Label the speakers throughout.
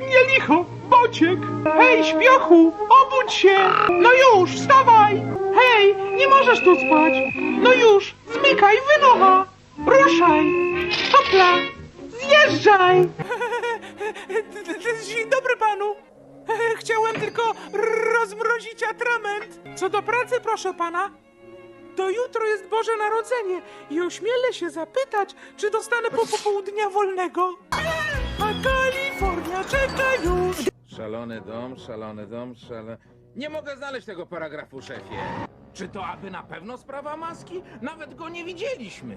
Speaker 1: Mnie licho, bociek! Hej, śpiochu, obudź się! No już, wstawaj! Hej, nie możesz tu spać! No już, zmykaj, wynocha! Ruszaj! Hopla! Zjeżdżaj! Dzień dobry panu! Chciałem tylko rozmrozić atrament. Co do pracy, proszę pana, to jutro jest Boże Narodzenie i ośmielę się zapytać, czy dostanę po popołudnia wolnego. A Kalifornia czeka już.
Speaker 2: Szalony dom, szalony dom, szalony... Nie mogę znaleźć tego paragrafu, szefie. Czy to aby na pewno sprawa maski? Nawet go nie widzieliśmy.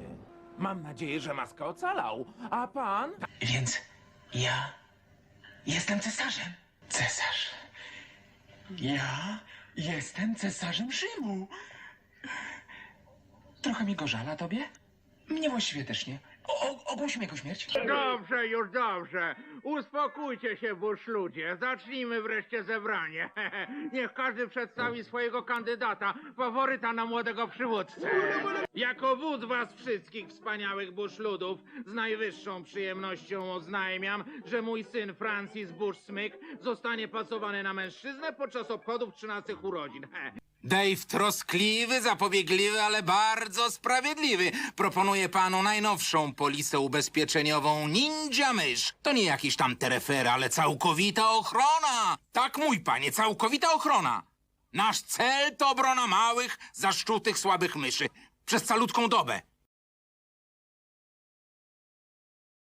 Speaker 2: Mam nadzieję, że maska ocalał. A pan?
Speaker 3: Więc ja jestem cesarzem. Cesarz. Ja jestem cesarzem Rzymu. Trochę mi go żal, a tobie? Mnie właściwie też nie. O, o, ogłośmy jego śmierć.
Speaker 4: Dobrze, już dobrze. Uspokójcie się, burz ludzie. Zacznijmy wreszcie zebranie. Niech każdy przedstawi swojego kandydata, faworyta na młodego przywódcę. Jako wódz was wszystkich wspaniałych burz ludów, z najwyższą przyjemnością oznajmiam, że mój syn Francis Bush Smyk zostanie pasowany na mężczyznę podczas obchodów 13 urodzin.
Speaker 5: Dave troskliwy, zapobiegliwy, ale bardzo sprawiedliwy. Proponuję panu najnowszą polisę ubezpieczeniową Ninja Mysz. To nie jakiś tam terefer, ale całkowita ochrona. Tak, mój panie, całkowita ochrona. Nasz cel to obrona małych, zaszczutych, słabych myszy. Przez calutką dobę.